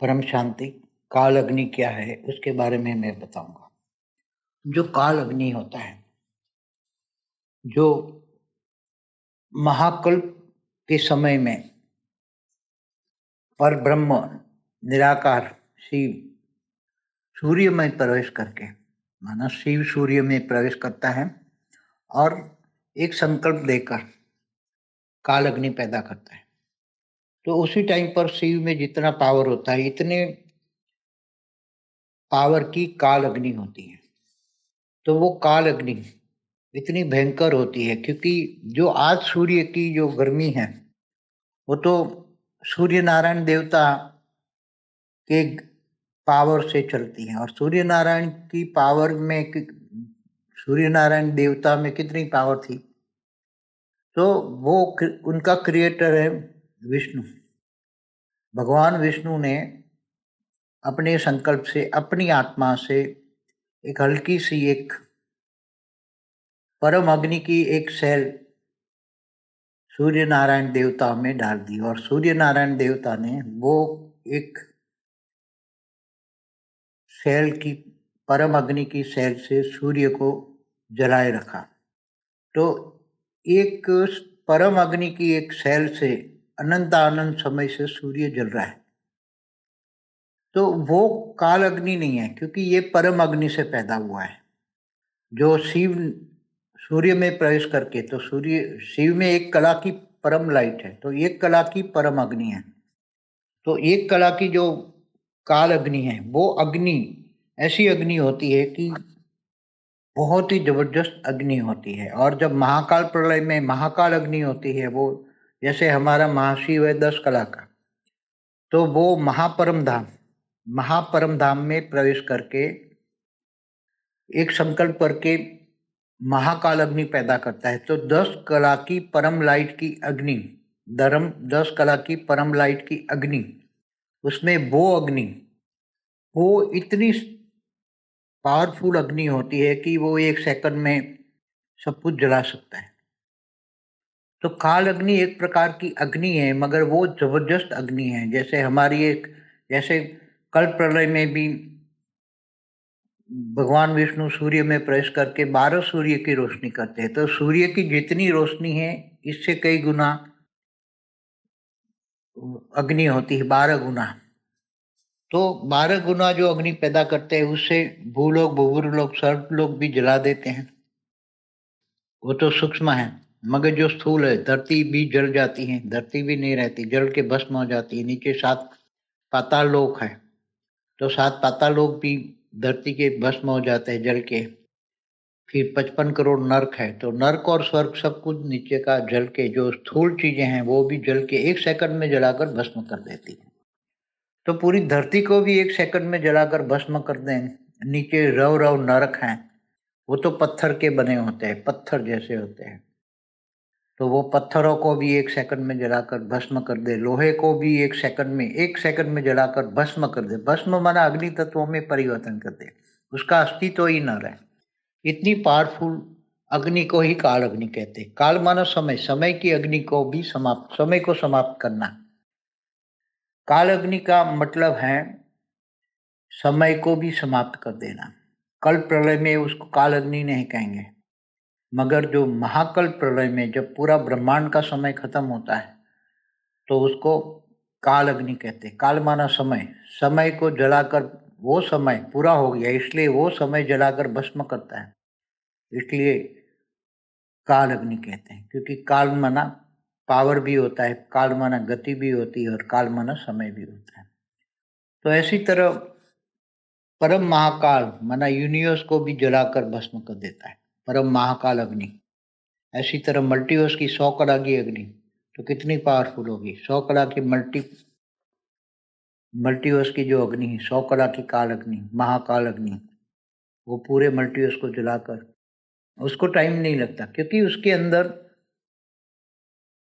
परम शांति काल अग्नि क्या है, उसके बारे में मैं बताऊँगा। जो काल अग्नि होता है, जो महाकल्प के समय में पर ब्रह्म निराकार शिव सूर्य में प्रवेश करके, माना शिव सूर्य में प्रवेश करता है और एक संकल्प देकर काल अग्नि पैदा करता है। तो उसी टाइम पर शिव में जितना पावर होता है, इतने पावर की काल अग्नि होती है। तो वो काल अग्नि इतनी भयंकर होती है, क्योंकि जो आज सूर्य की जो गर्मी है, वो तो सूर्य नारायण देवता के पावर से चलती है, और सूर्य नारायण की पावर में सूर्य नारायण देवता में कितनी पावर थी। तो वो उनका क्रिएटर है विष्णु। भगवान विष्णु ने अपने संकल्प से, अपनी आत्मा से एक हल्की सी एक परम अग्नि की एक सेल सूर्य नारायण देवता में डाल दी और सूर्य नारायण देवता ने वो एक सेल की, परम अग्नि की सेल से सूर्य को जलाए रखा। तो एक परम अग्नि की एक सेल से अनंत आनंद समय से सूर्य जल रहा है। तो वो काल अग्नि नहीं है, क्योंकि ये परम अग्नि से पैदा हुआ है। जो शिव सूर्य में प्रवेश करके तो सूर्य, शिव में एक कला की परम लाइट है तो एक कला की परम अग्नि है। तो एक कला की जो काल अग्नि है, वो अग्नि, ऐसी अग्नि होती है कि बहुत ही ज़बरदस्त अग्नि होती है। और जब महाकाल प्रलय में महाकाल अग्नि होती है, वो जैसे हमारा महाशिव है दस कला का। तो वो महापरम धाम महापरम धाम में प्रवेश करके एक संकल्प करके महाकाल अग्नि पैदा करता है। तो दस कला की परम लाइट की अग्नि, धर्म दस कला की परम लाइट की अग्नि, उसमें वो अग्नि, वो इतनी पावरफुल अग्नि होती है कि वो एक सेकंड में सब कुछ जला सकता है। तो काल अग्नि एक प्रकार की अग्नि है, मगर वो ज़बरदस्त अग्नि है। जैसे हमारी एक, जैसे कल प्रलय में भी भगवान विष्णु सूर्य में प्रवेश करके बारह सूर्य की रोशनी करते हैं। तो सूर्य की जितनी रोशनी है, इससे कई गुना अग्नि होती है, बारह गुना। तो बारह गुना जो अग्नि पैदा करते हैं, उससे भूलोग भूगुर लोग सर्व लोग भी जला देते हैं। वो तो सूक्ष्म है। मगर जो स्थूल है, धरती भी जल जाती है, धरती भी नहीं रहती, जल के भस्म हो जाती है, नीचे सात पाताल लोक है। तो सात पाताल लोक भी धरती के भस्म हो जाते हैं, जल के। फिर पचपन करोड़ नर्क है तो नर्क और स्वर्ग सब कुछ नीचे का जल के, जो स्थूल चीज़ें हैं, वो भी जल के एक सेकंड में जलाकर भस्म कर देती है। तो पूरी धरती को भी एक सेकंड में जलाकर भस्म कर दें, नीचे रव रव नरक हैं, वो तो पत्थर के बने होते हैं, पत्थर जैसे होते हैं। तो वो पत्थरों को भी एक सेकंड में जलाकर भस्म कर दे, लोहे को भी एक सेकंड में, एक सेकंड में जलाकर भस्म कर दे। भस्म माना अग्नि तत्वों में परिवर्तन कर दे, उसका अस्तित्व तो ही न रहे। इतनी पावरफुल अग्नि को ही काल अग्नि कहते काल माना समय समय की अग्नि को भी समाप्त, समय को समाप्त करना। काल अग्नि का मतलब है समय को भी समाप्त कर देना। कल प्रलय में उसको काल अग्नि नहीं कहेंगे। मगर जो महाकल प्रलय में जब पूरा ब्रह्मांड का समय खत्म होता है तो उसको काल अग्नि कहते हैं। काल माना समय। समय को जलाकर वो समय पूरा हो गया, इसलिए वो समय जलाकर भस्म करता है। इसलिए काल अग्नि कहते हैं, क्योंकि काल माना पावर भी होता है, काल माना गति भी होती है और काल माना समय भी होता है। तो ऐसी तरह परम महाकाल माना यूनिवर्स को भी जलाकर भस्म कर देता है। परम महाकाल अग्नि। ऐसी तरह मल्टीवर्स की सौ कला की अग्नि तो कितनी पावरफुल होगी? सौ कला की मल्टी मल्टीवर्स की जो अग्नि है, सौ कला की काल अग्नि, महाकाल अग्नि, वो पूरे मल्टीवर्स को जलाकर, उसको टाइम नहीं लगता, क्योंकि उसके अंदर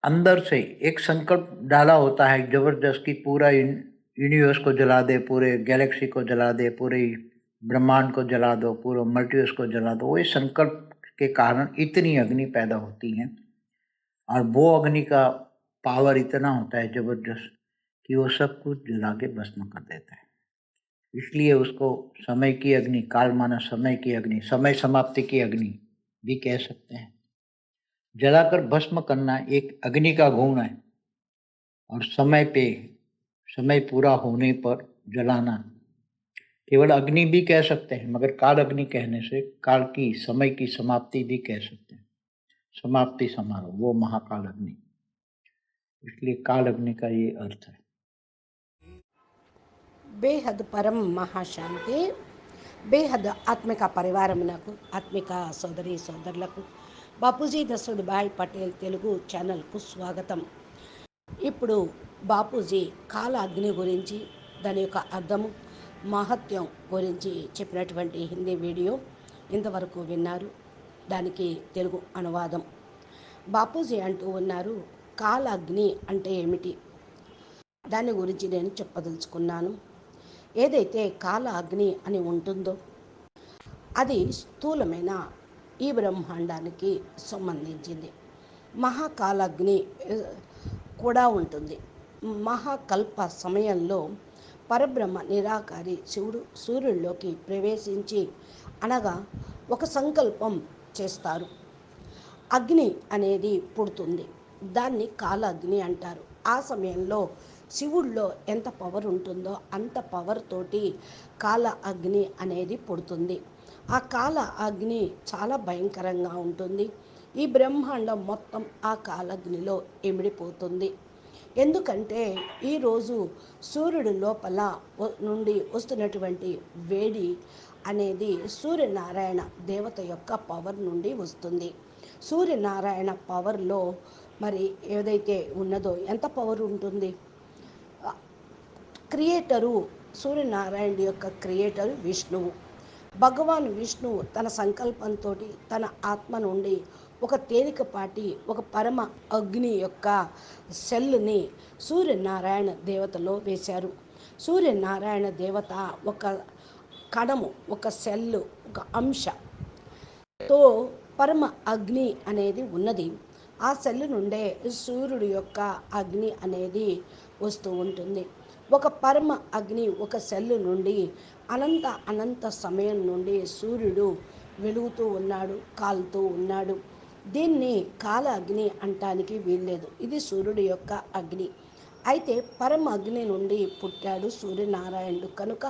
अंदर से एक संकल्प डाला होता है, ज़बरदस्त की पूरा यूनिवर्स को जला दे, पूरे गैलेक्सी को जला दे, पूरे ब्रह्मांड को जला दो, पूरे मल्टीवर्स को जला दो वही संकल्प के कारण इतनी अग्नि पैदा होती है और वो अग्नि का पावर इतना होता है ज़बरदस्त कि वो सब कुछ जला के भस्म कर देता है। इसलिए उसको समय की अग्नि, काल माना समय की अग्नि, समय समाप्ति की अग्नि भी कह सकते हैं। जलाकर भस्म करना एक अग्नि का गुण है और समय पे, समय पूरा होने पर जलाना केवल अग्नि भी कह सकते हैं मगर काल अग्नि कहने से काल की समय की समाप्ति भी कह सकते हैं समाप्ति समारोह वो महाकाल अग्नि इसलिए काल अग्नि का ये अर्थ है బేహద్ పరం మహాశాంతి బేహద్ ఆత్మిక పరివారమునకు ఆత్మిక సోదరి సోదరులకు బాపూజీ దశరథ్ భాయ్ పటేల్ తెలుగు ఛానల్కు స్వాగతం ఇప్పుడు బాపూజీ కాల అగ్ని గురించి దాని యొక్క అర్థము మహత్యం గురించి చెప్పినటువంటి హిందీ వీడియో ఇంతవరకు విన్నారు. దానికి తెలుగు అనువాదం. బాపూజీ అంటూ ఉన్నారు కాలాగ్ని అంటే ఏమిటి? దాని గురించి నేను చెప్పదలుచుకున్నాను. ఏదైతే కాల అగ్ని అని ఉంటుందో అది స్థూలమైన ఈ బ్రహ్మాండానికి సంబంధించింది. మహాకాలాగ్ని కూడా ఉంటుంది. మహాకల్ప సమయంలో పరబ్రహ్మ నిరాకారి శివుడు సూర్యుడిలోకి ప్రవేశించి అనగా ఒక సంకల్పం చేస్తారు. అగ్ని అనేది పుడుతుంది. దాన్ని కాలాగ్ని అంటారు. ఆ సమయంలో శివుడిలో ఎంత పవర్ ఉంటుందో అంత పవర్ తోటి కాల అగ్ని అనేది పుడుతుంది. ఆ కాల అగ్ని చాలా భయంకరంగా ఉంటుంది. ఈ బ్రహ్మాండం మొత్తం ఆ కాలగ్నిలో ఇమిడిపోతుంది. ఎందుకంటే ఈరోజు సూర్యుడు లోపల నుండి వస్తున్నటువంటి వేడి అనేది సూర్యనారాయణ దేవత యొక్క పవర్ నుండి వస్తుంది. సూర్యనారాయణ పవర్లో మరి ఏదైతే ఉన్నదో ఎంత పవర్ ఉంటుంది? క్రియేటరు సూర్యనారాయణ యొక్క క్రియేటర్ విష్ణువు. భగవాన్ విష్ణువు తన సంకల్పంతో తన ఆత్మ నుండి ఒక తేలికపాటి ఒక పరమ అగ్ని యొక్క సెల్ని సూర్యనారాయణ దేవతలో వేశారు. సూర్యనారాయణ దేవత ఒక కణము ఒక సెల్లు ఒక అంశతో పరమ అగ్ని అనేది ఉన్నది. ఆ సెల్ నుండే సూర్యుడి యొక్క అగ్ని అనేది వస్తూ ఉంటుంది. ఒక పరమ అగ్ని ఒక సెల్ నుండి అనంత అనంత సమయం నుండి సూర్యుడు వెలుగుతూ ఉన్నాడు కాలుతూ ఉన్నాడు. దీన్ని కాల అగ్ని అంటానికి వీల్లేదు. ఇది సూర్యుడి యొక్క అగ్ని. అయితే పరమ అగ్ని నుండి పుట్టాడు సూర్యనారాయణుడు కనుక.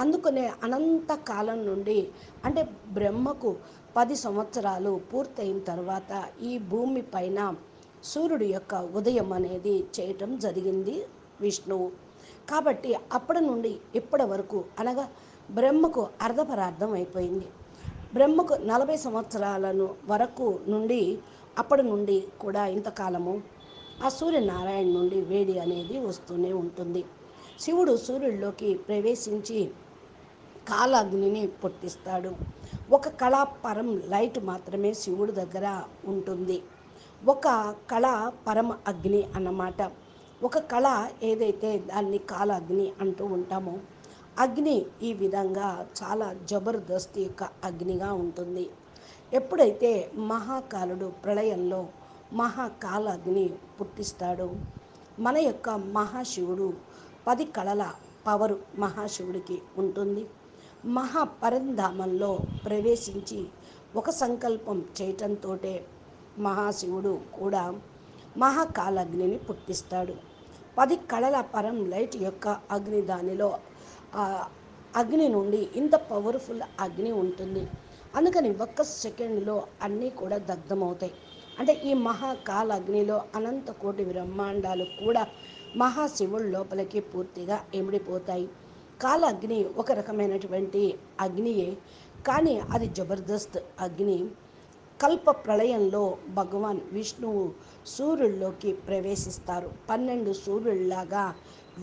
అందుకనే అనంత కాలం నుండి అంటే బ్రహ్మకు పది సంవత్సరాలు పూర్తయిన తర్వాత ఈ భూమి పైన సూర్యుడు యొక్క ఉదయం అనేది చేయటం జరిగింది విష్ణువు. కాబట్టి అప్పటి నుండి ఇప్పటి వరకు అనగా బ్రహ్మకు అర్ధపరార్థం అయిపోయింది. బ్రహ్మకు నలభై సంవత్సరాలను వరకు నుండి అప్పటి నుండి కూడా ఇంతకాలము ఆ సూర్యనారాయణ నుండి వేడి అనేది వస్తూనే ఉంటుంది. శివుడు సూర్యుడిలోకి ప్రవేశించి కాలాగ్నిని పుట్టిస్తాడు. ఒక కళాపరం లైట్ మాత్రమే శివుడి దగ్గర ఉంటుంది. ఒక కళ పరమ అగ్ని అన్నమాట. ఒక కళ ఏదైతే దాన్ని కాల అగ్ని అంటూ ఉంటామో అగ్ని ఈ విధంగా చాలా జబర్దస్త్ యొక్క అగ్నిగా ఉంటుంది. ఎప్పుడైతే మహాకాలుడు ప్రళయంలో మహాకాల అగ్ని పుట్టిస్తాడో మన యొక్క మహాశివుడు పది కళల పవరు మహాశివుడికి ఉంటుంది. మహాపరంధామంలో ప్రవేశించి ఒక సంకల్పం చేయటంతో మహాశివుడు కూడా మహాకాలగ్నిని పుట్టిస్తాడు. పది కళల పరం లైట్ యొక్క అగ్ని దానిలో అగ్ని నుండి ఇంత పవర్ఫుల్ అగ్ని ఉంటుంది. అందుకని ఒక్క సెకండ్లో అన్నీ కూడా దగ్ధమవుతాయి. అంటే ఈ మహాకాల అగ్నిలో అనంత కోటి బ్రహ్మాండాలు కూడా మహాశివుడి లోపలికి పూర్తిగా ఎమిడిపోతాయి. కాల అగ్ని ఒక రకమైనటువంటి అగ్నియే కానీ అది జబర్దస్త్ అగ్ని. కల్ప ప్రళయంలో భగవాన్ విష్ణువు సూర్యుల్లోకి ప్రవేశిస్తారు. పన్నెండు సూర్యుల్లాగా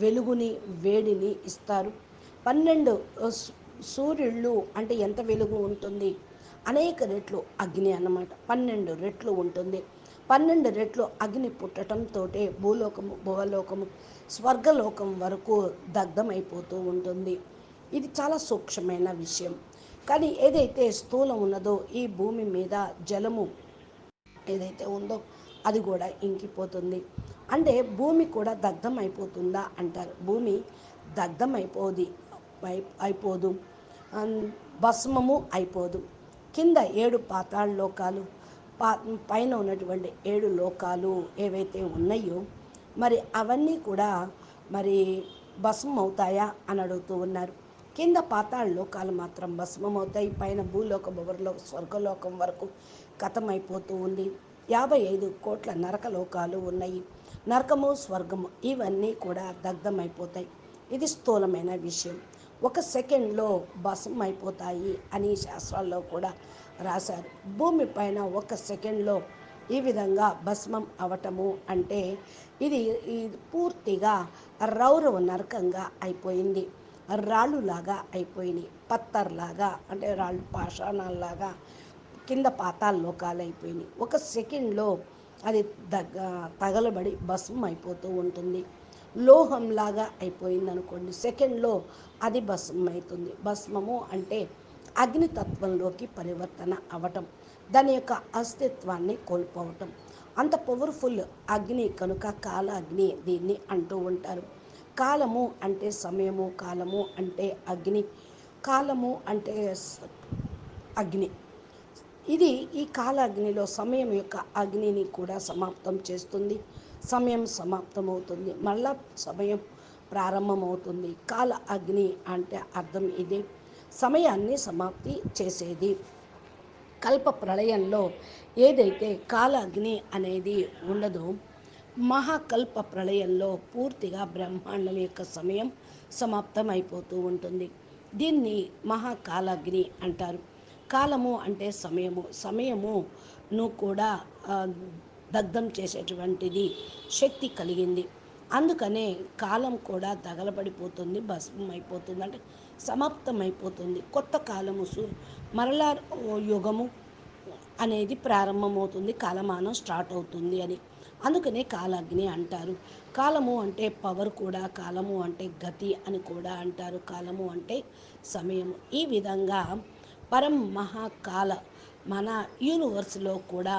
వెలుగుని వేడిని ఇస్తారు. పన్నెండు సూర్యుళ్ళు అంటే ఎంత వెలుగు ఉంటుంది? అనేక రెట్లు అగ్ని అన్నమాట. పన్నెండు రెట్లు ఉంటుంది. పన్నెండు రెట్లు అగ్ని పుట్టడంతో భూలోకము భువలోకము స్వర్గలోకం వరకు దగ్ధమైపోతూ ఉంటుంది. ఇది చాలా సూక్ష్మమైన విషయం. కానీ ఏదైతే స్థూలం ఉన్నదో ఈ భూమి మీద జలము ఏదైతే ఉందో అది కూడా ఇంకిపోతుంది. అంటే భూమి కూడా దగ్ధం అయిపోతుందా అంటారు. భూమి దగ్ధం అయిపోది. అయి- అయిపోదు భస్మము అయిపోదు. కింద ఏడు పాతాళ లోకాలు పా పైన ఉన్నటువంటి ఏడు లోకాలు ఏవైతే ఉన్నాయో మరి అవన్నీ కూడా మరి భస్మం అవుతాయా అని అడుగుతూ ఉన్నారు. కింద పాతాళ లోకాలు మాత్రం భస్మం అవుతాయి పైన భూలోక భువర్లోక స్వర్గలోకం వరకు కథమైపోతూ ఉంది. యాభై ఐదు కోట్ల నరక లోకాలు ఉన్నాయి. నరకము స్వర్గము ఇవన్నీ కూడా దగ్ధమైపోతాయి. ఇది స్థూలమైన విషయం. ఒక సెకండ్లో భస్మం అయిపోతాయి అని శాస్త్రాల్లో కూడా రాశారు. భూమి పైన ఒక సెకండ్లో ఈ విధంగా భస్మం అవటము అంటే ఇది ఇది పూర్తిగా రౌరవ నరకంగా అయిపోయింది. రాళ్ళులాగా అయిపోయినాయి. పత్తర్లాగా అంటే రాళ్ళు పాషాణాల్లాగా కింద పాతాల లోకాలు అయిపోయినాయి. ఒక సెకండ్లో అది దగ్గ తగలబడి భస్మం అయిపోతూ ఉంటుంది. లోహంలాగా అయిపోయింది అనుకోండి సెకండ్లో అది భస్మం అవుతుంది భస్మము అంటే అగ్నితత్వంలోకి పరివర్తన అవటం దాని యొక్క అస్తిత్వాన్ని కోల్పోవటం. అంత పవర్ఫుల్ అగ్ని కనుక కాల అగ్ని దీన్ని అంటూ ఉంటారు. కాలము అంటే సమయము కాలము అంటే అగ్ని కాలము అంటే అగ్ని. ఇది ఈ కాల అగ్నిలో సమయం యొక్క అగ్నిని కూడా సమాప్తం చేస్తుంది. సమయం సమాప్తమవుతుంది. మళ్ళా సమయం ప్రారంభమవుతుంది. కాల అగ్ని అంటే అర్థం ఇది. సమయాన్ని సమాప్తి చేసేది. కల్ప ప్రళయంలో ఏదైతే కాల అగ్ని అనేది ఉండదో మహాకల్ప ప్రళయంలో పూర్తిగా బ్రహ్మాండం యొక్క సమయం సమాప్తం అయిపోతూ ఉంటుంది. దీన్ని మహాకాలాగ్ని అంటారు. కాలము అంటే సమయము. సమయమును కూడా దగ్ధం చేసేటువంటిది శక్తి కలిగింది. అందుకనే కాలం కూడా తగలబడిపోతుంది భస్మం అయిపోతుంది అంటే సమాప్తం అయిపోతుంది కొత్త కాలము సు- మరలా యుగము అనేది ప్రారంభమవుతుంది కాలమానం స్టార్ట్ అవుతుంది అని. అందుకనే కాలాగ్ని అంటారు. కాలము అంటే పవర్ కూడా కాలము అంటే గతి అని కూడా అంటారు. కాలము అంటే సమయము. ఈ విధంగా పరం మహాకాల మన యూనివర్స్లో కూడా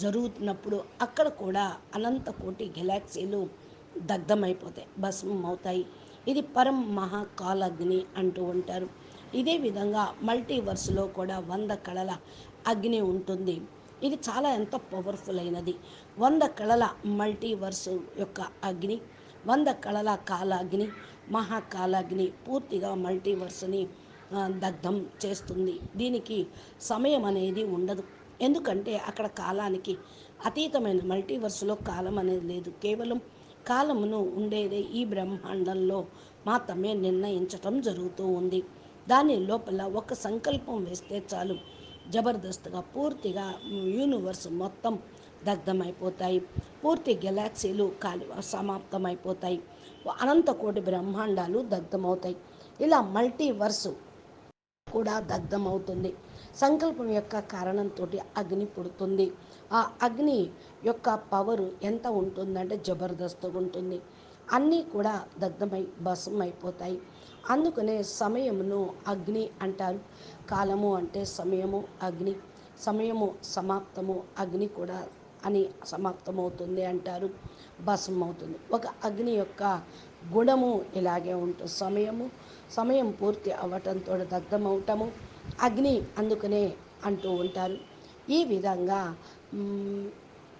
జరుగుతున్నప్పుడు అక్కడ కూడా అనంత కోటి గెలాక్సీలు దగ్ధమైపోతాయి భస్మం అవుతాయి ఇది పరం మహాకాలగ్ని అంటూ ఉంటారు. ఇదే విధంగా మల్టీవర్స్లో కూడా వంద కళల అగ్ని ఉంటుంది. ఇది చాలా ఎంతో పవర్ఫుల్ అయినది వంద కళల మల్టీవర్స్ యొక్క అగ్ని వంద కళల కాలాగ్ని మహాకాలాగ్ని పూర్తిగా మల్టీవర్స్ని దగ్ధం చేస్తుంది. దీనికి సమయం అనేది ఉండదు. ఎందుకంటే అక్కడ కాలానికి అతీతమైన మల్టీవర్స్లో కాలం అనేది లేదు. కేవలం కాలమును ఉండేదే ఈ బ్రహ్మాండంలో మాత్రమే నిర్ణయించటం జరుగుతూ ఉంది. దాని లోపల ఒక సంకల్పం వేస్తే చాలు. జబర్దస్త్గా పూర్తిగా యూనివర్స్ మొత్తం దగ్ధమైపోతాయి. పూర్తి గెలాక్సీలు కాలి సమాప్తమైపోతాయి. అనంత కోటి బ్రహ్మాండాలు దగ్ధమవుతాయి. ఇలా మల్టీవర్స్ కూడా దగ్ధమవుతుంది. సంకల్పం యొక్క కారణంతో అగ్ని పుడుతుంది. ఆ అగ్ని యొక్క పవర్ ఎంత ఉంటుందంటే జబర్దస్త్గా ఉంటుంది. అన్నీ కూడా దగ్ధమై భస్మం అయిపోతాయి అందుకనే సమయమును అగ్ని అంటారు. కాలము అంటే సమయము అగ్ని. సమయము సమాప్తము అగ్ని కూడా అని సమాప్తమవుతుంది అంటారు. భస్మం అవుతుంది ఒక అగ్ని యొక్క గుణము ఇలాగే ఉంటుంది సమయము సమయం పూర్తి అవ్వటంతో దగ్ధమవటము అగ్ని అందుకనే అంటూ ఉంటారు. ఈ విధంగా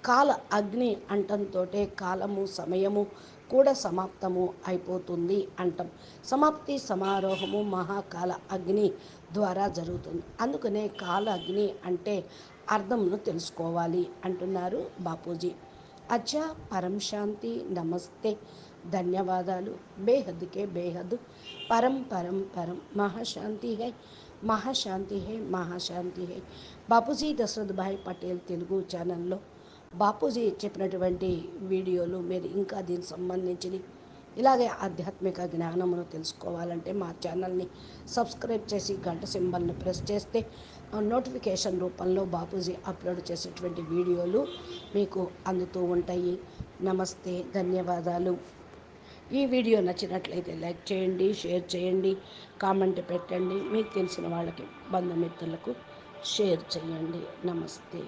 కాల అగ్ని అంటంతో కాలము సమయము కూడా సమాప్తము అయిపోతుంది అంటాం. సమాప్తి సమారోహము మహాకాల అగ్ని ద్వారా జరుగుతుంది. అందుకనే కాల అగ్ని అంటే అర్థంను తెలుసుకోవాలి అంటున్నారు బాపూజీ. అచ్చా పరం శాంతి నమస్తే ధన్యవాదాలు. బేహద్కే బేహద్. పరం పరం పరం. మహాశాంతి హై మహాశాంతి హై మహాశాంతి హై. బాపూజీ దశరథ్ భాయ్ పటేల్ తెలుగు ఛానల్లో బాపూజీ చెప్పినటువంటి వీడియోలు మీరు ఇంకా దీనికి సంబంధించి ఇలాగే ఆధ్యాత్మిక జ్ఞానమును తెలుసుకోవాలంటే మా ఛానల్ని సబ్స్క్రైబ్ చేసి గంట సింబల్ని ప్రెస్ చేస్తే నోటిఫికేషన్ రూపంలో బాపూజీ అప్లోడ్ చేసేటువంటి వీడియోలు మీకు అందుతూ ఉంటాయి. నమస్తే ధన్యవాదాలు. ఈ వీడియో నచ్చినట్లయితే లైక్ చేయండి షేర్ చేయండి కామెంట్ పెట్టండి. మీకు తెలిసిన వాళ్ళకి బంధుమిత్రులకు షేర్ చేయండి. నమస్తే.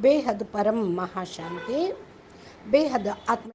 బేహద్ పరం మహాశాంతి బేహద్ ఆత్మ